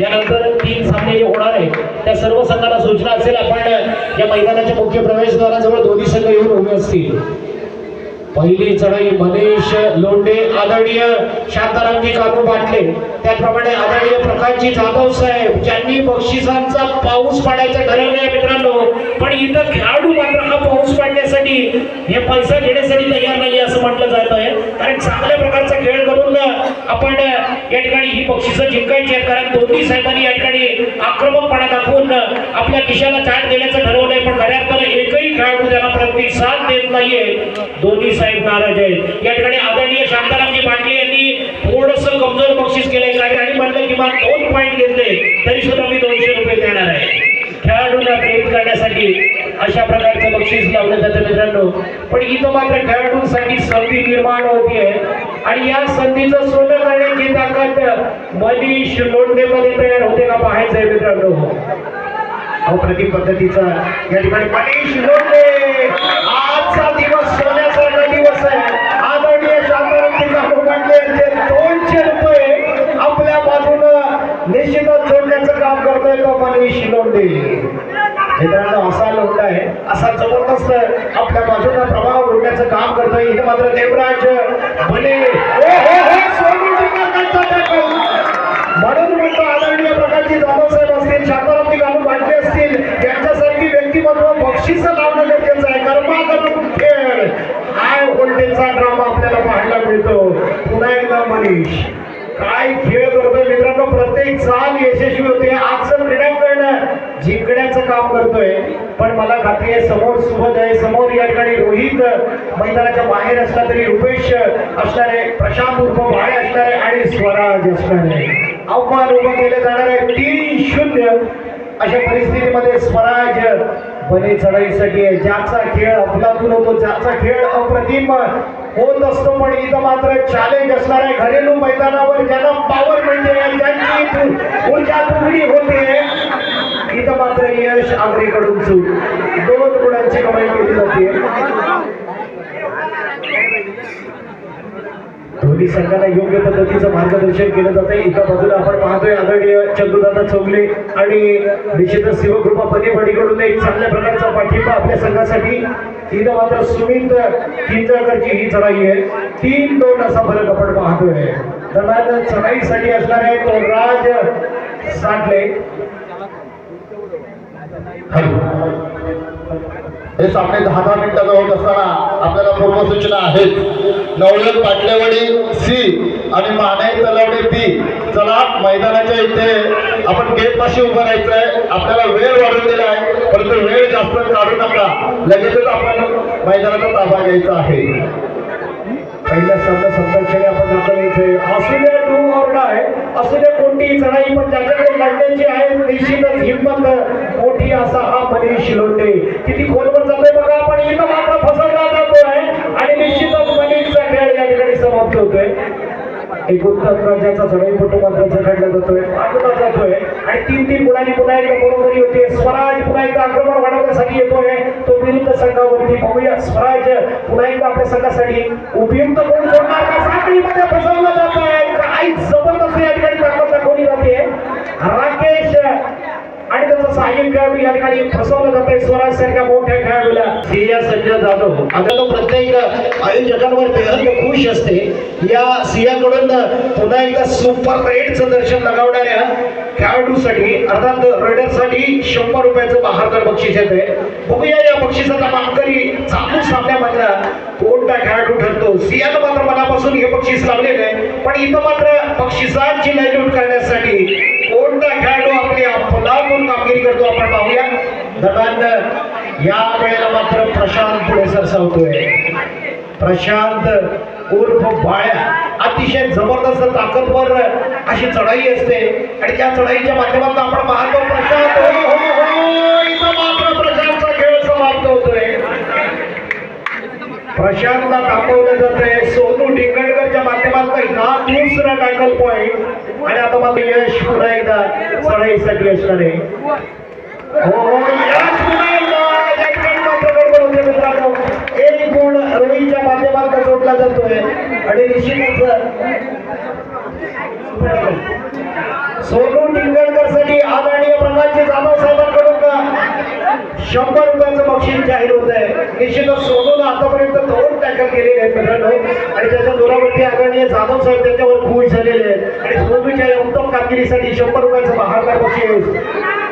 यानंतर तीन सामने जे होणार आहे त्या सर्व संघाला सूचना असेल आपण या मैदानाच्या मुख्य प्रवेशद्वाराजवळ दोन्ही संघ येऊन उभे असतील. पहिली चढाई मनीष लोंडे आदरणीय शांतारामजी काकू पाटले. त्याचप्रमाणे आदरणीय प्रकाशजी जाधव साहेब ज्यांनी बक्षिसांचा पाऊस पाडायचं ठरवलं आहे मित्रांनो पण इथं खेळाडू मात्र हा पाऊस पाडण्यासाठी हे पैसा घेण्यासाठी तयार नाही असं म्हटलं जात आहे. कारण चांगल्या प्रकारचा खेळ करून आपण या ठिकाणी ही बक्षिसं जिंकायची आहेत. कारण दोन्ही साहेबांनी या ठिकाणी आक्रमकपणा दाखवून आपल्या खिशाला चाट देण्याचं ठरवलंय पण खऱ्या अर्थानं एकही खेळाडू त्याला प्रतिसाद देत नाहीये. दोन्ही साहेब नाराज आहेत. या ठिकाणी आदरणीय शांतारामजी पाटले यांनी थोडस कमजोर बक्षीस केलंय काय आणि किमान दोन पॉईंट घेतले तरी सुद्धा मी दोनशे रुपये देणार आहे. खेळाडूंना प्रेरित करण्यासाठी अशा प्रकारचं बक्षीस लावलं जातं मित्रांनो. पण इथं मात्र खेळाडूंसाठी संधी निर्माण होतीये आणि या संधीचं सोनं करण्याची ताकद मनीष लोंढेमध्ये तयार होते का पाहायचंय मित्रांनो. अप्रतिम पद्धतीचा या ठिकाणी मनीष लोंढे. मनीष लोंढे मित्रांनो असा लोंढा आहे. असा जबरदस्त आपल्या बाजूला प्रभाव ओढण्याचं काम करतोय इथे मात्र देवराज भले हो, हो, म्हणून म्हणतो आदरणीय प्रकारची जाधव साहेब असतील शांतारामजी काकू बांधले असतील यांच्यासारखी व्यक्तिमत्व बक्षीस लावणं गरजेचं आहे. कर्मा करून खेळ. हाय व्होल्टेजचा ड्रामा आपल्याला पाहायला मिळतो. पुन्हा एकदा मनीष काय खेळ करतोय मित्रांनो? प्रत्येक चाल यशस्वी होते आजचं क्रीडांगण जिंकण्याचं काम करतोय पण मला खात्री आहे समोर सुबोध आहे. समोर या ठिकाणी रोहित मैदानाच्या बाहेर असला तरी रुपेश असणार आहे प्रशांत उर्फ बाळे असणार आहे आणि स्वराज असणार. आहे आव्हान उभं केलं जाणार आहे. तीन शून्य. अशा परिस्थितीमध्ये स्वराज बने चढाईसाठी आहे. ज्याचा खेळ अफलातून होतो ज्याचा खेळ अप्रतिम होत असतो पण इथं मात्र चॅलेंज असणार आहे. घरेलू मैदानावर ज्यांना पॉवर म्हणजे ऊर्जा तुकडी होते. इथं मात्र यश आगरीकडून चूक दोन गुणांची कमाई केली जाते. दोन्ही संघाला योग्य पद्धतीचं मार्गदर्शन केलं जातंय. एका बाजूला आपण पाहतोय आदरणीय चंदुदादा चौगले आणि निश्चितच शिवकृपा पदेपडीकडून एक चांगल्या प्रकारचा पाठिंबा आपल्या संघासाठी. इथं मात्र सुमित किंजळकरची ही चढाई आहे. तीन दोन असा फरक आपण पाहतोय. दरम्यान चढाईसाठी असणार आहे तो राज साठले. हे सामने दहा दहा मिनिटाचा होत असताना आपल्याला पूर्व सूचना आहेत. नवलक पाटलेवाडी सी आणि माने तलावडे बी. चला मैदानाच्या इथे आपण गेट पाशी उभं राहायचं आहे आपल्याला वेळ वाढून दिला आहे परंतु वेळ जास्त काढू नका. लगेचच आपण मैदानाचा ताबा घ्यायचा आहे. पहिल्या शब्द संरक्षणे आपण असू दे कोणतीही चढाई पण ज्याच्याकडे लढण्याची आहे निश्चितच हिंमत मोठी असा हा मनीष लोंढे किती खोलवर जातोय बघा पण इथं मात्र फसवला जातोय. आणि निश्चितच मनीषचा खेळ या ठिकाणी समाप्त होतोय. एक राज्याचा राज्याचा चढाईपटू मात्र झगडला जातोय बाजूला जातोय. आणि तीन तीन गुणांनी पुन्हा एकदा बरोबरी होते स्वराज पुन्हा एकदा आक्रमण वाढवण्यासाठी येतोय. तो विरुद्ध संघावरती पाहूया. स्वराज पुन्हा एकदा आपल्या संघासाठी उपयुक्त कोण सोडणार का साखळीमध्ये फसवलं जातोय? आहे काय जबरदस्त या ठिकाणी ताकद दाखवली जाते? राकेश आणि त्याचं सहाय्यक खेळाडू या ठिकाणी फसवलं जात आहे स्वराज सारख्या मोठ्या खेळाडूला. सिया संजय जाधव. आता तो प्रत्येक आयोजकांवर बेहद खुश असते. या सियाकडून पुन्हा एकदा सुपर रेडचं दर्शन लगावणाऱ्या खेळाडूसाठी अर्थात रेडरसाठी शंभर रुपयाचं बहारदार बक्षीस येत आहे बघूया या बक्षिसाचा मानकरी चालू सामन्यामधला कोणता खेळाडू ठरतो. सियानं मात्र मनापासून हे बक्षीस लावलेलं आहे. पण इथं मात्र बक्षिसांची लाइट करण्यासाठी कोणता खेळाडू कामगिरी करतो आपण पाहूया. दरम्यान या वेळेला मात्र प्रशांत पुढे सरसावतोय. प्रशांत उर्फ बाळ्या अतिशय जबरदस्त ताकदवर अशी चढाई असते. आणि त्या चढाईच्या माध्यमातून आपण पाहतो प्रशांत. हो, हो, हो इथं मात्र प्रशांतचा खेळ समाप्त होतोय. प्रशांतला दाखवलं जात आहे सोनू पॉईंट पॉइंट आणि आता मात्र यश पुन्हा एकदा चढाईसाठी असणार आहे हो, हो, यश पुन्हा मित्रांनो. एक गुण माध्यमातून जोडला जातोय. आणि ऋषी सोनू टिंगळकरसाठी आदरणीय प्रकाशजी जाधव शंभर रुपयाचं बक्षीस जाहीर होत आहे. निश्चितच सोनून आतापर्यंत दोन टॅकल केलेले आहेत मित्रांनो. आणि त्याच्या जोरावरती आदरणीय जाधव साहेब त्याच्यावर खुश झालेले आहेत. आणि सोनूच्या या उत्तम कामगिरीसाठी शंभर रुपयाचं बहारदार बक्षीस.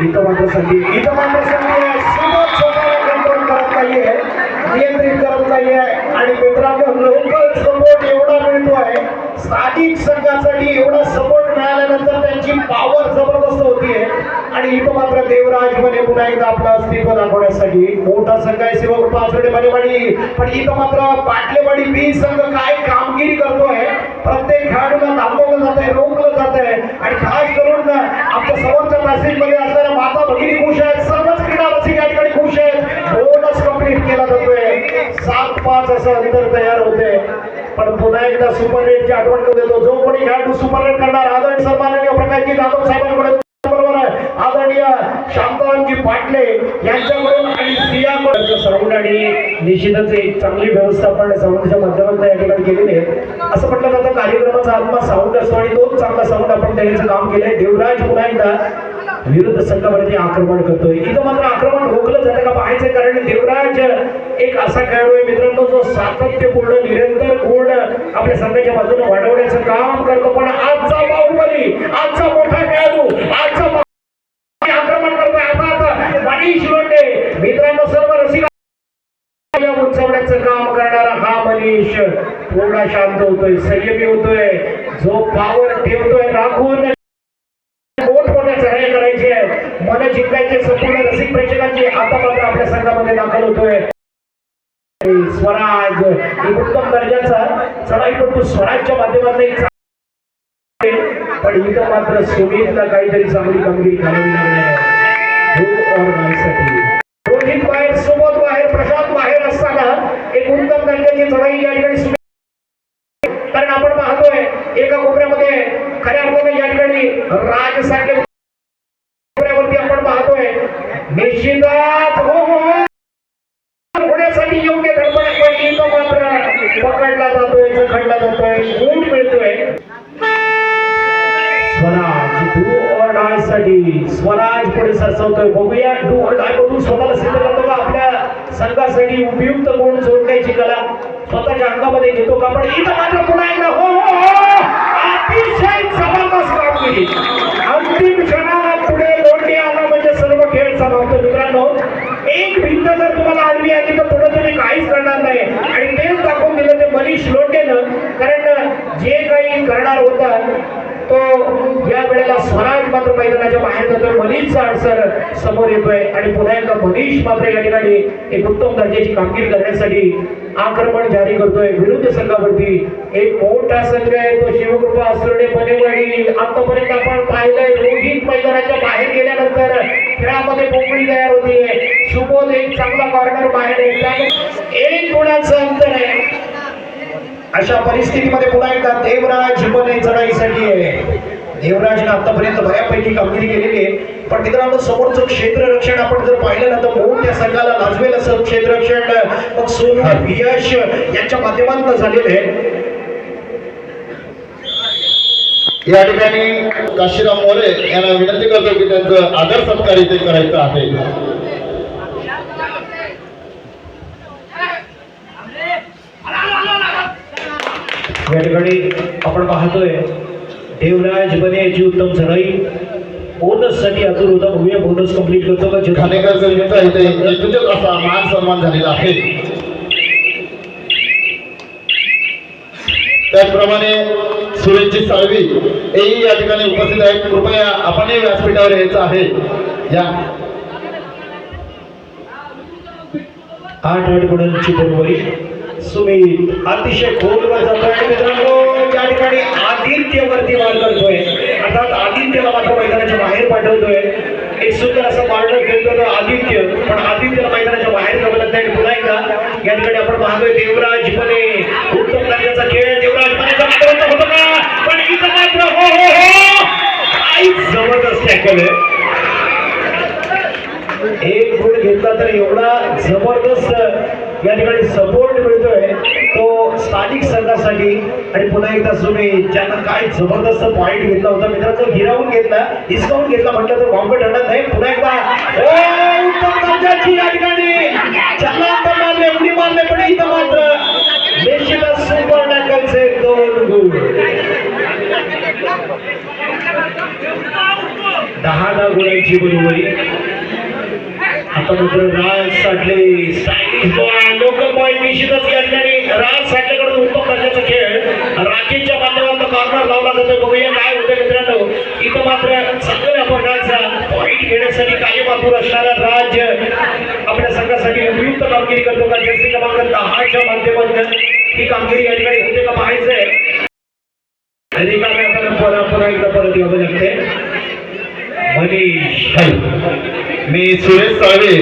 इथं मात्र संधी इथं मात्र संधी आहे. कंट्रोल करत नाहीये. नियंत्रित करत नाहीये. आणि मित्रांनो लोकल सपोर्ट एवढा आहे स्थानिक संघासाठी एवढा सपोर्ट मिळाल्यानंतर त्यांची पॉवर जबरदस्त होतीये. आणि इथं मात्र देवराज म्हणे पुन्हा एकदा आपलं अस्तित्व दाखवण्यासाठी. मोठा संघ आहे सेवक आसवडे बनेवाडी पण इथं मात्र पाटलेवाडी बी संघ काय कामगिरी करतोय? प्रत्येक खेळाडूला थांबवलं जात आहे रोखलं जात आहे आणि खास करून आमच्या समोरच्या पॅसेजमध्ये असणाऱ्या माता भगिनी खुश आहेत सर्वच क्रीडा रसिक या ठिकाणी खुश आहेत. बोनस कंप्लीट केला जातोय. सात पाच असं अंतर तयार होते. पण पुन्हा एकदा सुपर रेटची आठवण करून देतो. जो कोणी खेळाडू सुपर रेट करणार आदरणीय सन्माननीय प्रकाशजी जाधव साहेबांकडे बरोबर आदरणीय शांतारामजी पाटले यांच्याकडून आणि सियाकडून साऊंड आणि निश्चितच एक चांगली व्यवस्थापन साऊंडच्या माध्यमातून या ठिकाणी केलेली आहे. असं म्हटलं जातं कार्यक्रमाचा आत्मा साऊंड असतो आणि दोन चांगला साऊंड आपण देण्याचं काम केलंय. देवराज पुन्हा एकदा विरुद्ध संघावरती आक्रमण करतोय. इथं मात्र आक्रमण रोखलं जातं का पाहायचं कारण देवराज एक असा खेळाडू आहे. मित्रांनो जो सातत्यपूर्ण निरंतर गुण आपल्या संघाच्या बाजूने वाढवण्याचं काम करतो. पण आजचा बाहुबली आजचा मोठा खेळाडू आजचा मो- आक्रमण करतोय आता आता मनीष लोंढे मित्रांनो सर्व रसिक या उंचवण्याचं काम करणारा हा मनीष पूर्ण शांत होतोय संयमी होतोय. जो पावर ठेवतोय राखून मोठमोठ्या चढाई करायची आहे? मन जिंकायचे संपूर्ण रसिक प्रेक्षकांची आता मात्र आपल्या संघामध्ये दाखल होतोय. स्वराज एक उत्तम दर्जाचा चढाईपटू स्वराजच्या माध्यमातून पण इथं मात्र सुमितला काहीतरी चांगली कामगिरी घालावी लागणार रोहित बाहेर सोबत बाहेर प्रशांत बाहेर असताना एक उत्तम दर्जाची चढाई या ठिकाणी सुमित कारण आपण पाहतोय एका कोपऱ्यामध्ये खऱ्या अर्थाने या ठिकाणी राज सारखे कोपऱ्यावरती आपण पाहतोय. निश्चितच हो, हो, हो. होण्यासाठी योग्य धडपड आपण इथं मात्र पकडला जातोय जखडला जातोय. गुण मिळतोय. स्वराज डू और डायसाठी स्वराज पुढे सरसवतोय. बघूया डू और डाय मधून स्वतःला सिद्ध करतो का? आपल्या संघासाठी उपयुक्त गुण जोडण्याची कला स्वतःच्या अंगामध्ये घेतो का? पण इथं मात्र पुन्हा एकदा हो हो हो. अतिशय जबरदस्त कामगिरी अंतिम क्षणाला पुढे लोंढे आला म्हणजे सर्व खेळ चालवतो मित्रांनो एक भिंत जर तुम्हाला आडवी आली तर पुढे तुम्ही काहीच करणार नाही. आणि तेच दाखवून दिलं ते मनीष लोंढेनं कारण जे काही करणार होतं शकतो या वेळेला स्वराज मात्र मैदानाच्या बाहेर जातोय मनीषचा अडसर समोर येतोय. आणि पुन्हा एकदा मनीष मात्र या ठिकाणी एक उत्तम दर्जाची कामगिरी करण्यासाठी आक्रमण जारी करतोय. विरुद्ध संघावरती एक मोठा संघ आहे तो शिवकृपा असरडे बनेवाडी आतापर्यंत आपण पाहिलंय रोहित मैदानाच्या बाहेर गेल्यानंतर खेळामध्ये मोकळी तयार होती सुबोध एक चांगला कॉर्नर बाहेर आहे. एक गुणाचं अंतर आहे. अशा परिस्थितीमध्ये पुन्हा एकदा देवराज बने चढाईसाठी आहे देवराजने आतापर्यंत बऱ्यापैकी कामगिरी केलेली आहे. पण मित्रांनो समोरचं क्षेत्ररक्षण आपण जर पाहिलं ना तर मोठ्या संघाला लाजवेल असं क्षेत्ररक्षण. मग सोनू यश यांच्या माध्यमातून झालेलं आहे. या ठिकाणी काशीराम मोरे यांना विनंती करतो की त्यांचं आदर सत्कार इथे करायचं आहे. या ठिकाणी आपण पाहतोय देवराज बने याची उत्तम चढाई बोनससाठी आतुर होता बघूया बोनस कंप्लीट करतो का? जे- खानेकर गल्लीचा इथे एकूणच असा मान सन्मान झालेला आहे. त्याचप्रमाणे सुरेशजी साळवी हेही या ठिकाणी उपस्थित आहेत. कृपया आपणही व्यासपीठावर यायचं आहे. या. आठ आठ गुणांची बरोबरी सुमित अतिशय खोलवर जातोय. मित्रांनो या ठिकाणी आदित्य वाढ करतोय. अर्थात आदित्यला मात्र मैदानाच्या बाहेर पाठवतोय. एक सुंदर असं पार्टनर खेळतो तो आदित्य. पण आदित्यला मैदानाच्या बाहेर जावं लागतं आणि पुन्हा एकदा या ठिकाणी आपण पाहतोय देवराज पणे. उत्तम दर्जाचा खेळ. देवराज पणेचा मात्र होतो का? पण इथं मात्र हो हो हो. काय जबरदस्त टॅकल आहे. एक गुण घेतला तर एवढा जबरदस्त या ठिकाणी सपोर्ट मिळतोय. तो स्थानिक संघासाठी आणि पुन्हा एकदा तुम्ही ज्यांना काय जबरदस्त पॉईंट घेतला होता मित्रांनो हिरावून घेतला हिसकावून घेतला म्हटलं तर बॉम्बे ठरणार नाही. पुन्हा एकदा उत्तम दर्जाची या ठिकाणी. ज्यांना तर मारले एवढी मारले पण इथं मात्र निश्चितच सुपर टॅकलचे दोन गुण. दहा दहा गुणांची बरोबरी. Raj Sathle. Stylish boy local boy निश्चितच या ठिकाणी राज साठलेकडून उत्तम दर्जाचा खेळ. राकेशच्या माध्यमातून कॉर्नर लावला जातोय. बघूया काय होतं मित्रांनो. इथं मात्र सगळ्या प्रकारचा पॉईंट घेण्यासाठी कायमातूर असणारा राज आपल्या संघासाठी उपयुक्त कामगिरी करतो. का जर्सी क्रमांक दहाच्या माध्यमातून ही कामगिरी या ठिकाणी होते का पाहायचंय. रिकाम्या हातानं पुन्हा पुन्हा एकदा परत येऊ लागते मी सुरेश साळवे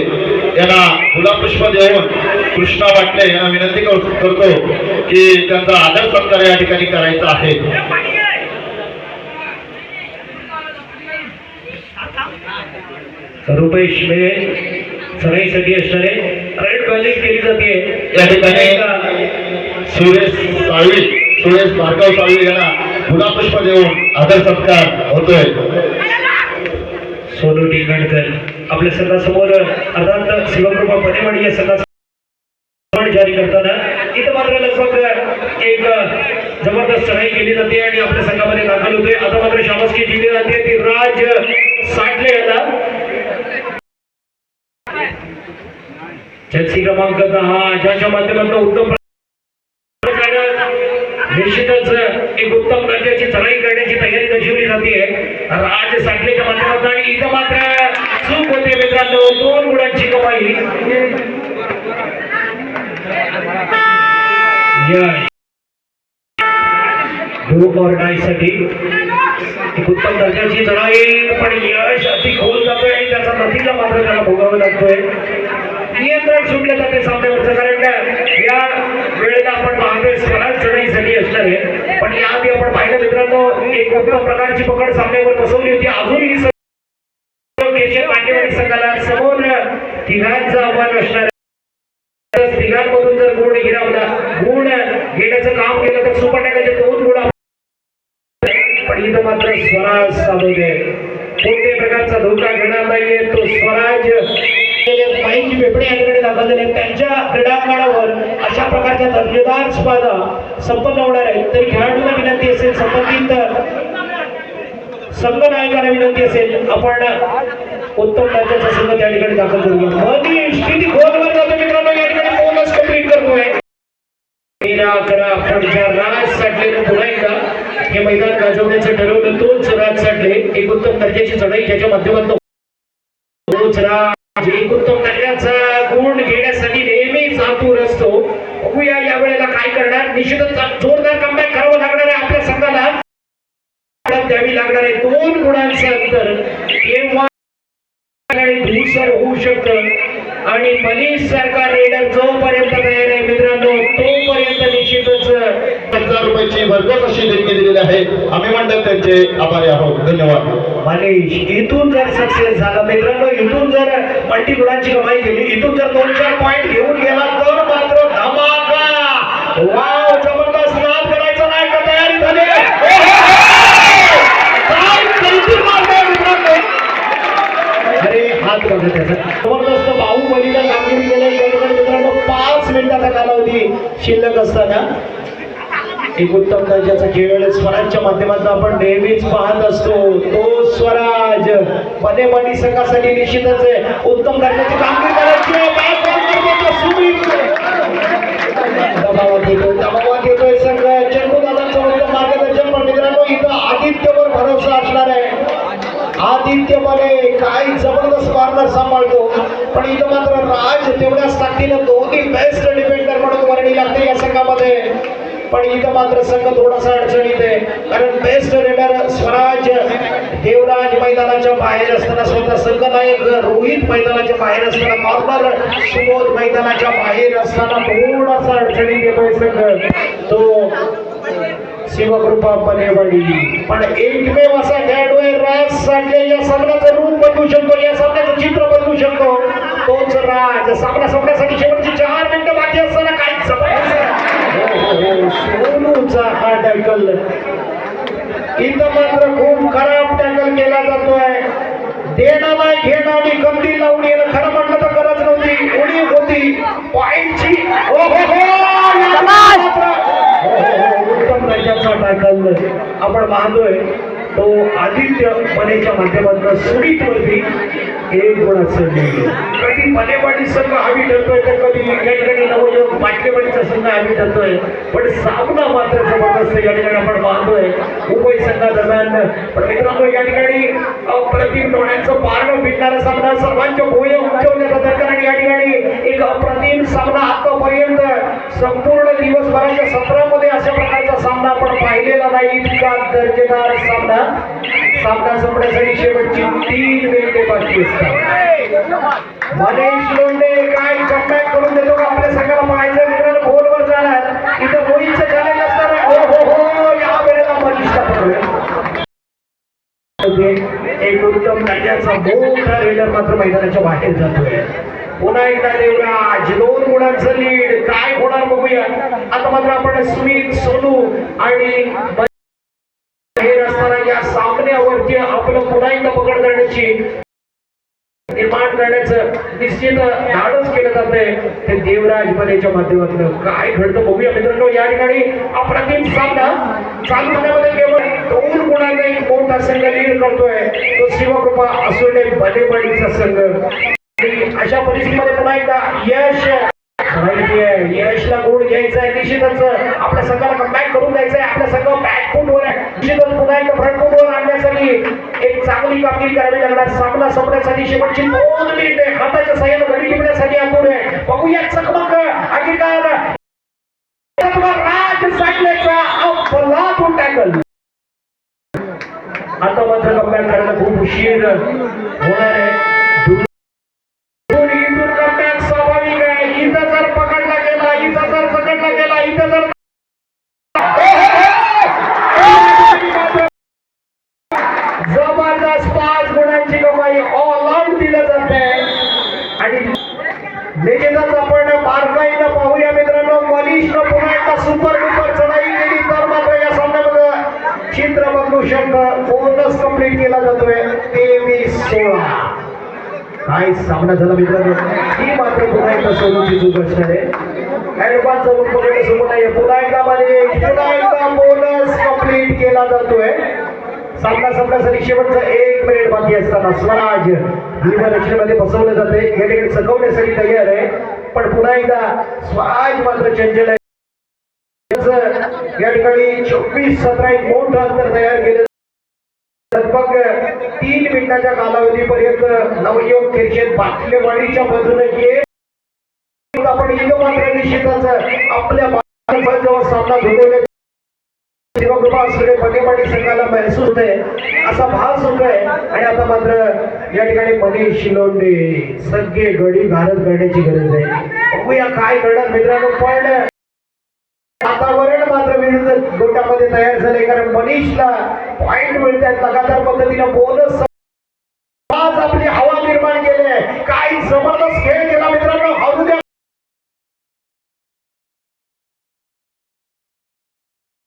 यांना गुलाबपुष्प देऊन कृष्णा वाटले यांना विनंती करतो की त्यांचा आदर सत्कार या ठिकाणी करायचा आहे. रुपेश मेळे सराईसाठी असणारे क्रेडिट बॅलिंग केली जाते. या ठिकाणी सुरेश साळवी सुरेश भार्गव साळवी यांना गुलाबपुष्प देऊन आदर सत्कार होतोय. सोनू टिंगणकर आपल्या संघासमोर अर्थात शिवकृपा पदेवाडी या संघास जारी करताना इथं मात्र लगभग एक जबरदस्त चढाई केली जाते आणि आपल्या संघामध्ये दाखल होते आता मात्र शाबासकी जिंकली जाते. ती राज साठले आता. जर्सी क्रमांक दहा ज्याच्या माध्यमातून उत्तम निश्चितच एक उत्तम दर्जाची चढाई करण्याची तयारी दर्शवली जाते. राज साठलेच्या माध्यमातून आणि इथं मात्र चूक होते मित्रांनो दोन गुणांची कमाई. यश. धूप एक उत्तम दर्जाची चढाई पण यश अति खोल जातोय आणि त्याचा नतीजा मात्र त्याला भोगावा लागतोय. नियंत्रण सुटलं जाते सामन्यावरचं कारण काय? या वेळेला आपण पाहतोय स्वराज चढाईसाठी असणार. आहे पण याआधी आपण पाहिलं मित्रांनो एक उत्तम प्रकारची पकड सामन्यावर बसवली होती. अजूनही केशव पांडेवाडी संघाला समोर तिघांचं आव्हान असणार तिघांमधून जर गुण हिरावला गुण घेण्याचं काम केलं तर सुपर टॅकाचे दोन गुण पण इथं मात्र स्वराज साधवते कोणत्याही प्रकारचा धोका घेणार नाहीये. तो स्वराज माईची बेपडे या दाखल झाले त्यांच्या क्रीडांगणावर अशा प्रकारच्या दर्जेदार स्पर्धा संपन्न होणार आहेत. तरी खेळाडूंना विनंती असेल संबंधित संघनायकांना विनंती असेल आपण उत्तम दर्जाचा संघ त्या ठिकाणी दाखल करूया मनीष किती खोलवर जातो मित्रांनो या ठिकाणी बोनस कंप्लीट करतोय. तेरा अकरा राज साठलेनं पुन्हा एकदा. हे मैदान गाजवण्याचं ठरवलं तोच राज साठले. एक उत्तम दर्जाची चढाई त्याच्या माध्यमातून. तोच राज गुण घेण्यासाठी नेहमीच आतुर असतो. बघूया या वेळेला काय करणार? निश्चितच जोरदार कमबॅक करावं लागणार आहे आपल्या संघाला. द्यावी लागणार आहे दोन गुणांचं अंतर. केव्हा धूसर होऊ शकतं? आणि मनीष सरकार रेडर जोपर्यंत तयार आहे मित्रांनो तो हजार रुपयाची अशी देणगी दिलेली आहे. आम्ही म्हणतात त्यांचे आभारी आहोत. धन्यवाद. मनीष इथून जर सक्सेस झाला मित्रांनो इथून जर मल्टी गुणांची कमाई केली इथून जर दोन चार पॉईंट घेऊन गेला तर मात्र धमाका. वाव जबरदस्त नाद करायचं नाही का? तयारी झाली. अरे हात बघा त्याचा. जबरदस्त बाहुबलीला कामगिरी केल्या. मित्रांनो पाच मिनिटाचा कालावधी शिल्लक असताना एक उत्तम दर्जाचा खेळ स्वराजच्या माध्यमातून आपण नेहमीच पाहत असतो. तो स्वराजमध्ये मनी संघासाठी निश्चितच आहे. उत्तम दर्जाची कामगिरी करायची दबावात येतोय संघ चंदू दादांचं उत्तम मार्गदर्शन पण मित्रांनो इथं आदित्यवर भरोसा असणार आहे. आदित्य मले काय जबरदस्त कॉर्नर सांभाळतो. पण इथं मात्र राज तेवढ्याच ताकदीनं दोन्ही बेस्ट डिफेंडर म्हणून वर्णी लागते या संघामध्ये. पण इथं मात्र संघ थोडासा अडचणीत आहे. कारण बेस्ट रेडर स्वराज देवराज मैदानाच्या बाहेर असताना स्वतः संघनायक रोहित मैदानाच्या बाहेर असताना कॉर्नर सुबोध मैदानाच्या बाहेर असताना थोडासा अडचणीत येतोय संघ. तो शिवकृपा पनेवाडी. पण एकमेव असा खेळाडू आहे राज साठले या सामन्याचं रूप बदलू शकतो या सामन्याचं चित्र बदलू शकतो. तोच राज सामना संपण्यासाठी शेवटची चार मिनिटं बाकी असताना काहीच जबरदस्त हा टॅकल इथं मात्र खूप खराब टॅकल केला जातोय. देणं नाही घेणं आणि गंदी लावून येणं खरं म्हटलं तर गरज नव्हती. उडी होती. पॉइंटची हो हो हो, हो, हो, उत्तम दर्जाचा टॅकल आपण पाहतोय तो आदित्य मनेच्या माध्यमातून सुडीत वरती एक पण असेल कधी मनेवाडी संघ हवी ठरतोय तर कधी या ठिकाणी नवयोग पाटलेवाडीचा संघ हवी ठरतोय. पण सामना मात्र जबरदस्त या ठिकाणी आपण पाहतोय. उभय संघादरम्यान. पण मित्रांनो या ठिकाणी अप्रतिम डोळ्यांचं पारणं भिडणारा सामना सर्वांच्या भुवया उंचवण्याचा जातात कारण या ठिकाणी एक अप्रतिम सामना आतापर्यंत संपूर्ण दिवसभराच्या सत्रामध्ये अशा प्रकारचा सामना आपण पाहिलेला नाही. इतका दर्जेदार सामना. सामना संपण्यासाठी शेवटची तीन मिनिटे बाकी असतात. मनेश लोंडे काय कमबॅक करून देतो का आपल्या संघाला पाहायचं मित्रांनो? गोलवर जाणार. इथं मोहितचं चॅलेंज असणार हो हो हो या वेळेला मनीषला पकडूया. एक उत्तम राज्याचा मोठा रेडर मात्र मैदानाच्या बाहेर जातोय. पुन्हा एकदा देवराज दोन गुणांचं लीड काय होणार बघूया. आता मात्र आपण सुमित सोनू आणि सामन्यावरती आपलं पुन्हा एकदा पकड करण्याची निर्माण करण्याचं निश्चित धाडस केलं जातंय. ते देवराज मनेच्या माध्यमातून. काय घडतं बघूया मित्रांनो. या ठिकाणी अप्रतिम सामना चालू होण्यामध्ये केवळ दोन गुणांना एक मोठा संघ लीड करतोय. तो शिवकृपा असुर्डे बनेवाडीचा संघ. आणि अशा परिस्थितीमध्ये पुन्हा एकदा यश माहिती आहे यशला गोड घ्यायचा आहे निश्चितच. आपल्या संघाला कमबॅक करून द्यायचं आहे आपल्या संघ बॅक बॅकफूटवर आहे. निश्चितच पुन्हा एकदा फ्रंट फ्रंटफूटवर आणण्यासाठी एक चांगली कामगिरी करावी लागणार. सामना संपण्यासाठी शेवटची दोन मिनिटे हाताच्या सहाय्याने घडी टिपण्यासाठी आपण बघूया चकमक. अखिरकार राज साठल्याचा अफलातून टॅकल आता मात्र कमबॅक करायला खूप उशीर होणार आहे. तेवीस सोळा काय सामना झाला मित्रांनो? ही मात्र पुन्हा एकदा सोनूची चूक असणार आहे. ऍडव्हान्स जाऊन पकडलं सोबत नाही पुन्हा एकदा मध्ये पुन्हा एकदा बोनस कंप्लीट केला जातोय. सामना संपण्यासाठी शेवटचा एक मिनिट बाकी असताना स्वराज विविध रचनेमध्ये बसवलं जाते या ठिकाणी चकवण्यासाठी तयार आहे. पण पुन्हा एकदा स्वराज मात्र चंचल आहे. या ठिकाणी चोवीस सतरा एक मोठं अंतर तयार केलं लगभग तीन मिनिटाच्या कालावधीपर्यंत नवयोग किर्चेत बाटलेवाडीच्या बाजूने येत. आपण इथं मात्र निश्चितच आपल्या जवळ सामना घडवण्याची शिवकृपा असलेले संघाला महसूस होते असा भास होतोय आणि आता मात्र या ठिकाणी मनीष शिलोंडे सगळे गडी घालत करण्याची गरज आहे. बघूया काय करणार मित्रांनो. पण वातावरण मात्र विरुद्ध गोटामध्ये तयार झाले कारण मनीषला पॉइंट मिळतात लगातार पद्धतीनं बोनस